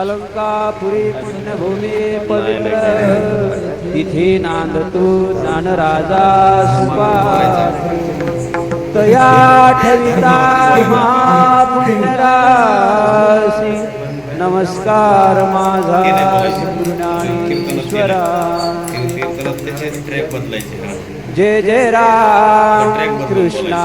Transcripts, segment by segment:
अलंकापुरी पुण्यभूमी पवित्र तिथे नांदतो ज्ञानराजा सुपात्र तया ठविता महापुण्यराशी नमस्कार माझा गुरुज्ञानेश्वरा जय जय राम कृष्णा।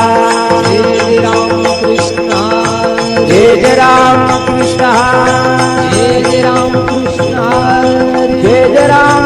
रा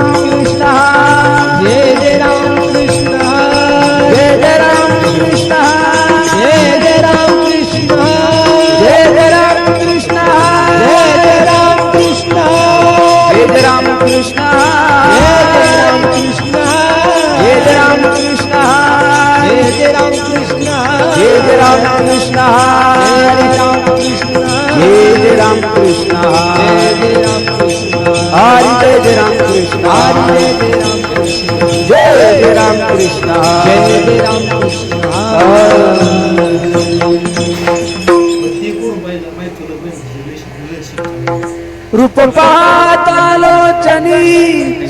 रूप पाहतालोचनी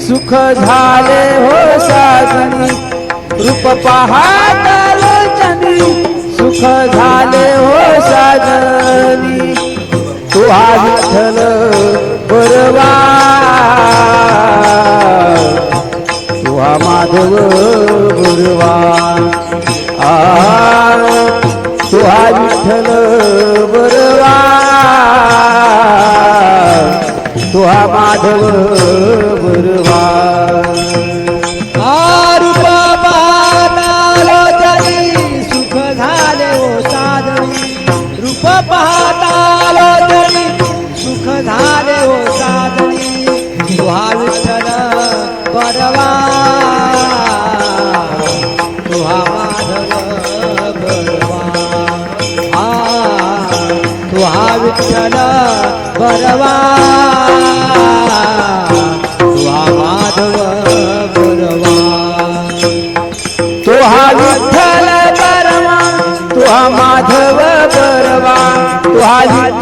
सुख झाले हो साजनी रूप पाहतालोचनी सुख झाले हो साजनी तू हा विठ्ठल बरवा तू माधव बरवा आ तू हा विठ्ठल बरवा तुहा माधव गुरुवा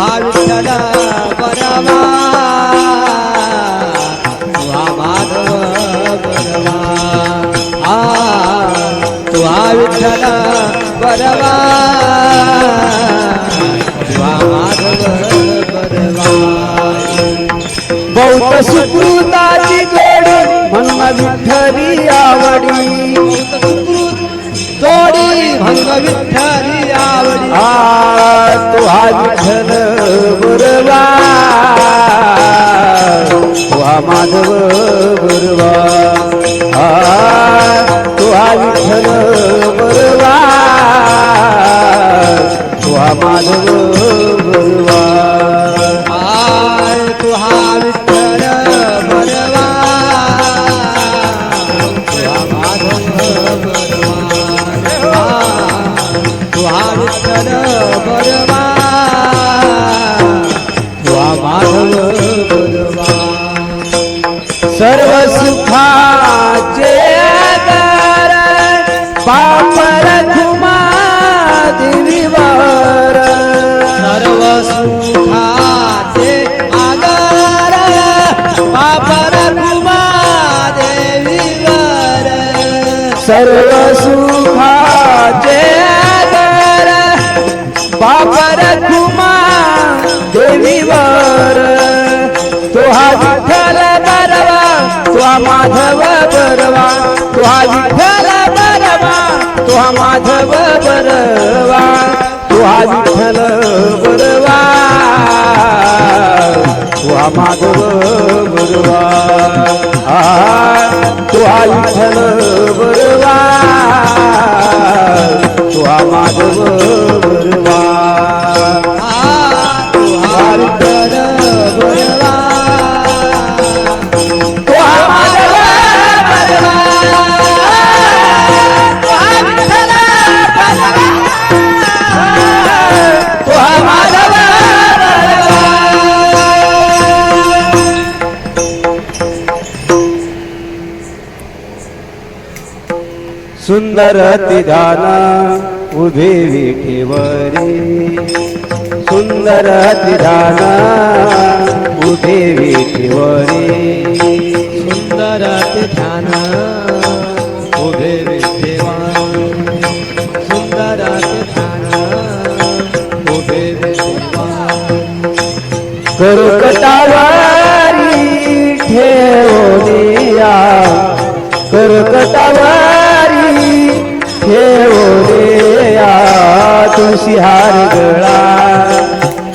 तुहा विठ्ठल बरवा। तुहा माधव बरवा। आ तुहा विठ्ठल तुहा माधव बौद्ध सुकृताची गोडी म्हणून विठ्ठली आवडी। जोडी भंग विठ्ठली आवडी। आ तू हा विठ्ठल गुरवा तुहा माधव गुरवा हा विठ्ठल गुरवा माधव सर्व सुखाचे आधार बापर खुमा देवीवर. तुहा विठ्ठल बरवा तुहा माधव बरवा तुहा विठ्ठल बरवा तुहा माधव बरवा तुहा विठ्ठल बरवा तुहा माधव बरवा तुहा विठ्ठल तो सुंदर तिधान उभे विठेवरी. सुंदर तिधान उभे विठेवरी. सुंदर ते उभे विद्यमान सुंदर ते उभे विद्यमान कर्कटावारी ठेवलिया कर्कटावारी तुळशी हार गळा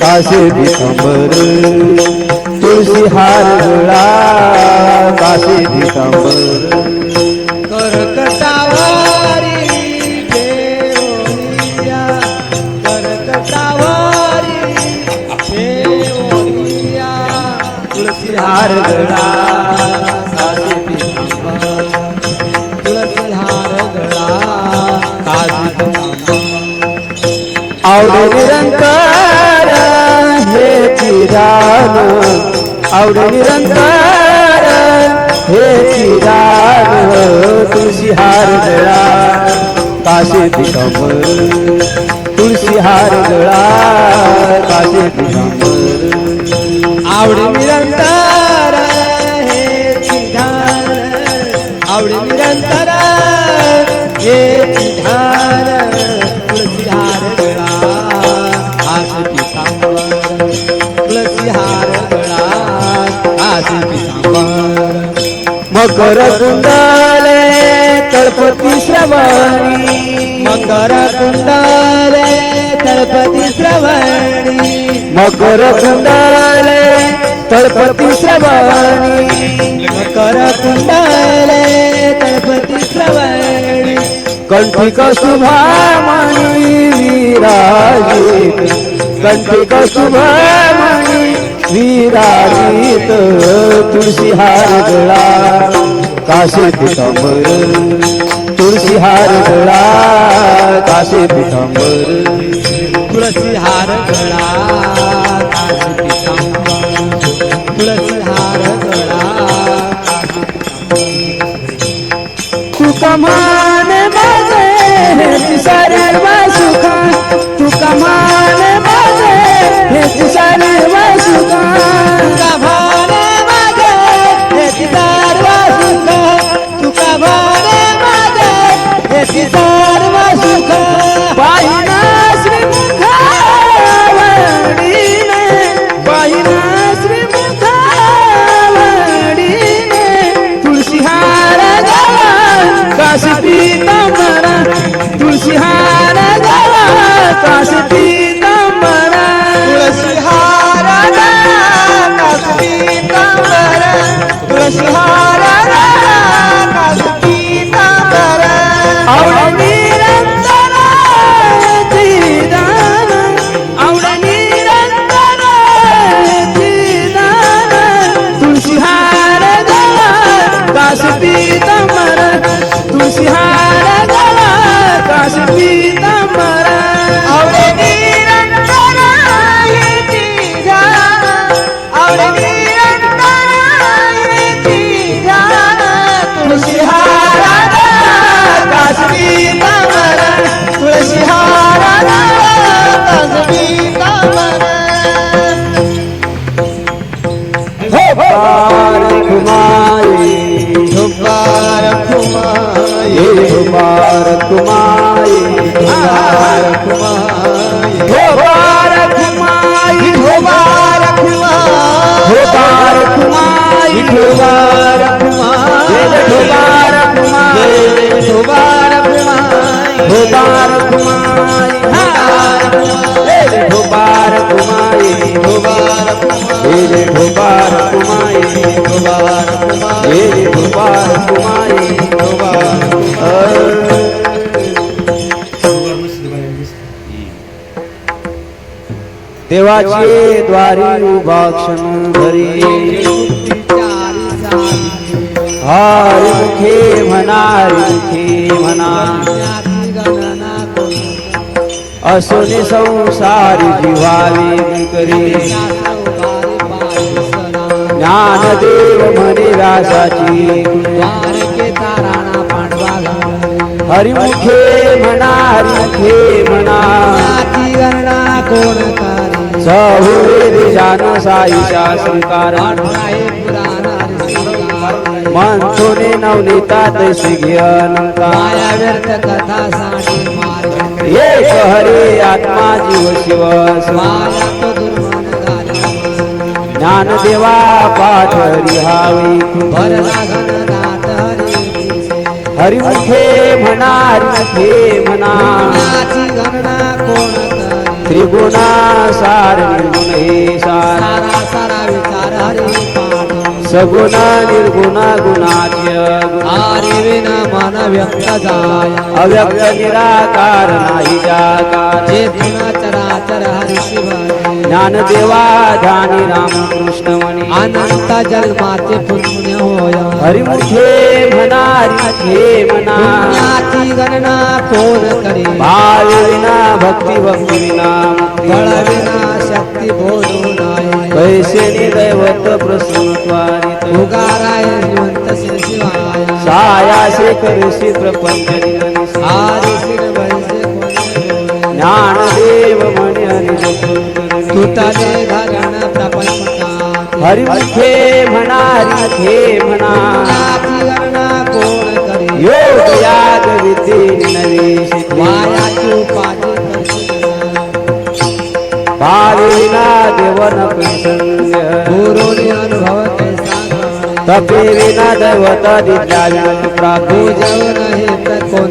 कासे दिसंबर तुळशी हार गळा कासे दिसंबर करकटावारी देवरिया करकटावारी देवरिया तुळशी हार गळा चिरान आवडे निरंतर हे चिरान तुळशी हार गळा काशी दिगंबर तुळशी हार गळा. मकर कुंडले तळपती श्रवणी. मकर कुंडले तळपती श्रवणी. मकर कुंडले तळपती श्रवणी. मकर कुंडले तळपती श्रवणी. कंठी कस्तुभामणी विराजित. कंठी कस्तुभामणी विराजित तुळशी हार गळा. काशी पितांबर तुळशी हार गळा. काशी पितांबर तुळशी हार गळा. काशी पितांबर तुळशी हार गळा. तू कमान माझे देवाचे द्वारी उभा क्षण धरी हरी मुखे म्हणा हरी मुखे म्हणा असोने संसारी जीवावे करी ज्ञानदेव म्हणे व्यासाची हरिमुखे म्हणा हरिमुखे म्हणा कोण करे? सहुरे जान साईशा संकार मानसोने नवनीता तैसी घेअनंता माया व्यर्थ कथा एक हरे आत्मा जीव शिव स्वा. माया ज्ञानदेवा पाठ हरिहावी हरिमुखे म्हणा हरिमुखे म्हणा गणना कोण त्रिगुणा सार निर्गुण हे सार सारा सारा विचार हरी पाठ। सगुण निर्गुण गुणाच्य गुण हरी विना मन व्यक्त जाय। अव्यक्त निराकार नाही जाकार। गुण चराचर हरी शिवाय। ज्ञानदेवा ध्यानी रामकृष्ण म्हणे अनंत जन्माचे पुण्य होय। हरिमुखे म्हणा हरिमुखे म्हणा पुण्याची गणना कोण करे? भाव विना भक्ती भक्ती विना मुक्ती. बळ विना शक्ती बोलू नाही। कैसे निदैवत प्रसन्नत्वारित उगाराय जिवंत श्री शिवाय। सायासे करसी प्रपंच. हरी श्री ज्ञानदेव म्हणे हरी तुटले धरण प्रपंचात. हरिमुखे म्हणा हरिमुखे म्हणा. गणना कोण करे? योग याग विद्ये नवे मायाची उपाधी करते भाविना देवन प्रसन्न गुरुनी अनुभव. तपे विना दैवत नाही तर कोण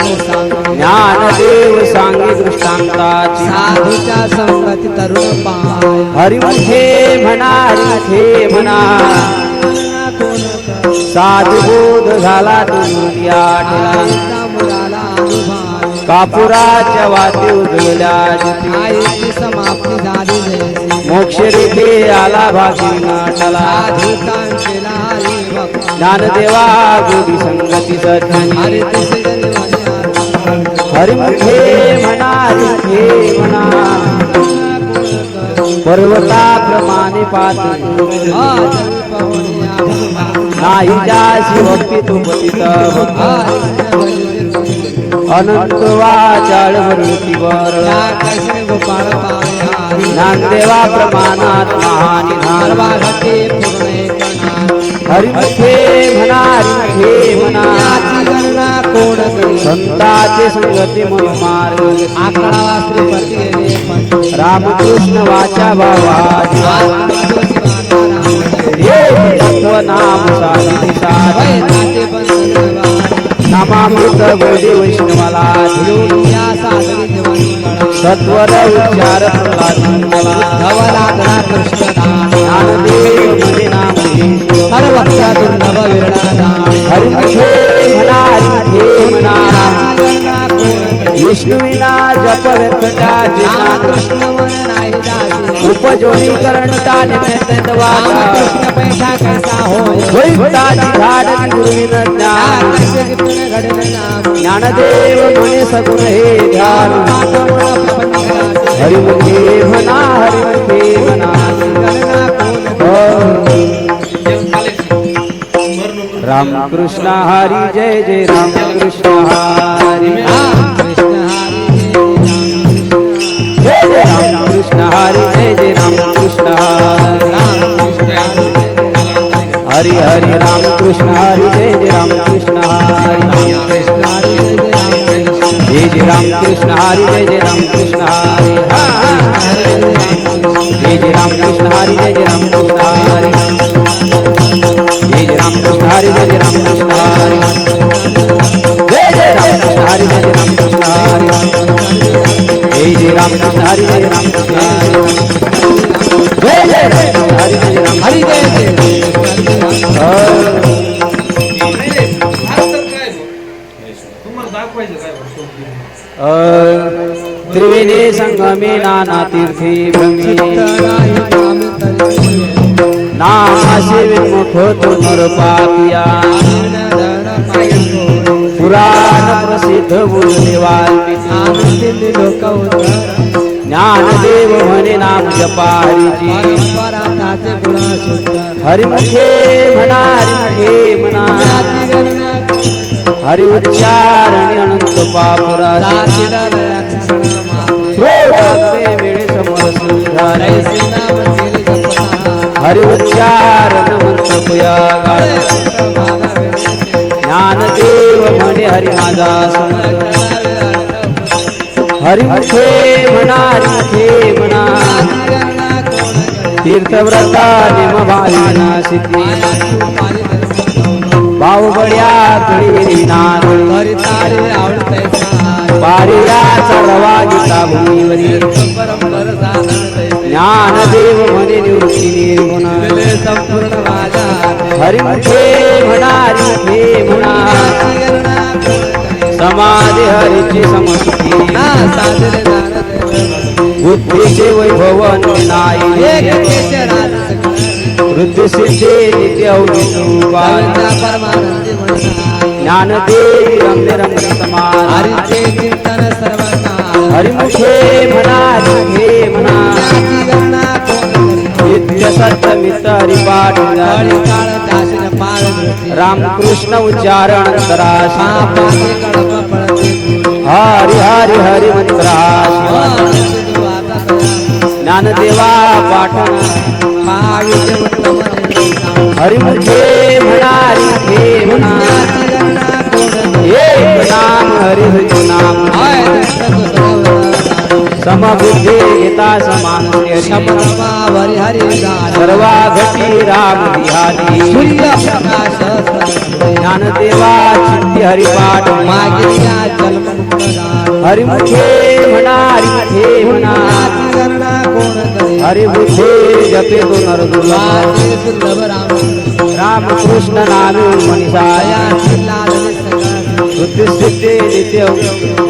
सांगे दृष्टांताची साधूच्या संगती तरुण पाय हरिमुखे म्हणा हरिमुखे म्हणा कोण करे साधुबोध झाला अनुभव. कापुराच्या वाती उजळल्या समाप्ती झाली मोक्ष रेखे आला भागी नाटला ज्ञानदेवा गोडी संगती सज्जनी हरिमुखे म्हणा हरिमुखे म्हणा पर्वताप्रमाणे पात। नाही जाशी भक्ती तू पतित अनंत वाचाळ वृत्तीवर गोपाळ पाय ज्ञानदेवा प्रमाणात महानिधान। हरिमुखे म्हणा हरिमुखे म्हणा गणना कोण संताचे संगती म्हणून मार्ग. आकडा श्रीपती गेले रामकृष्ण वाचा बाबा नाम साधी साध नामामृत गोडी वैष्णवाला सत्वर उच्चार प्रल्हाद ज्ञानदेव म्हणे नाम हरिमुखे म्हणा हे म्हणा विष्णुविना जप व्यक्तटा उपजोनी करणता निमित्त वाचा वैताची झाड गुरुविन ज्ञान ज्ञानदेव म्हणे सगुण हे ध्यान हरिमुखे म्हणा हरिमुखे म्हणा राम रामकृष्ण हरी जय जय राम रामकृष्ण हरी रामकृष्ण हरी जय जय राम रामकृष्ण हरी हरी राम कृष्ण हरी जय जय राम कृष्ण हरी जय जय रामकृष्ण हरी जय जय रामकृष्ण हरी जय जय रामकृष्ण हरी जय जय राम रामकृष्ण हरी कृष्ण हरे हरे राम कृष्ण हरे जय जय राम कृष्ण हरे हरे राम त्रिवेणी संगमे नाना तीर्थी नामा सेवे मोठो तो नर पापिया पुराण प्रसिद्ध बोलले वाल्मिकी लोक ज्ञानदेव म्हणे नाम शुद्ध हरिमुखे म्हणा हरिमुखे म्हणा हरि उच्चारणे अनंत पापुरा वेळे समोर हरिउच्चार म्हणतोया ज्ञानदेव म्हणे हरि माझा हरिखे म्हणा हरिखे म्हणा तीर्थव्रता निमभाविना सिद्धी बाहुबड्या कळी पारिया चढवा गीता भूमीवरील ज्ञानदेव म्हणे निवृत्ती निर्गुण संपूर्ण माझा हरिमुखे म्हणा हे म्हणा समाधी हरीची समस्ती बुद्धीचे वैभव नाही वृद्धीचे नित्य अवघितूपाय रम्य रम्य समान हरिमुखे म्हणा हे म्हणा संत मितरी पाडून रामकृष्ण उच्चारण त्रास हरी हरी मंत्रास ज्ञानदेवा पाठ हरिमुखे म्हणारी हे म्हणा हे नाम हरि नाम। समबुद्धे येता समानुरे समभावारी हरी सर्वा घटी राम विहारी हरिपाठ मागिया जलमुखदान हरिमुखे म्हणा हरिमुखे म्हणा हरिमुखे जपे तो नरदुला रामकृष्ण नामे मनिषाया। सिद्धिसिद्धे नित्य।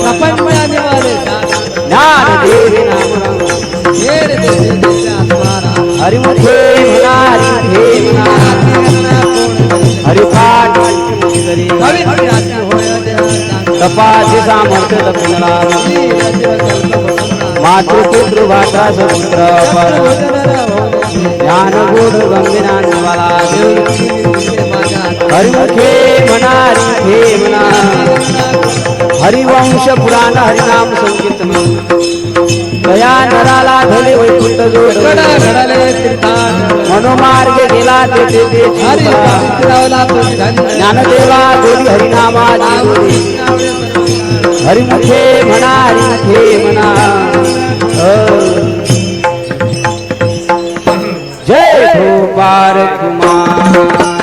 प्रपंच ध्यान हरी हे म्हणा हे हरिपाठ तपासी भाषा समुद्र गंभीरांवाला हरिमुखे म्हणा हरिमुखे म्हणा हरिवंश पुराण हरिनाम संकीर्तन दया नराला धले वैकुंठ जोड मनोमार्ग गेला ते ज्ञानदेवा हरिनामाची जोडी. हरिमुखे म्हणा हरिमुखे म्हणा ਕੁਮਾਰ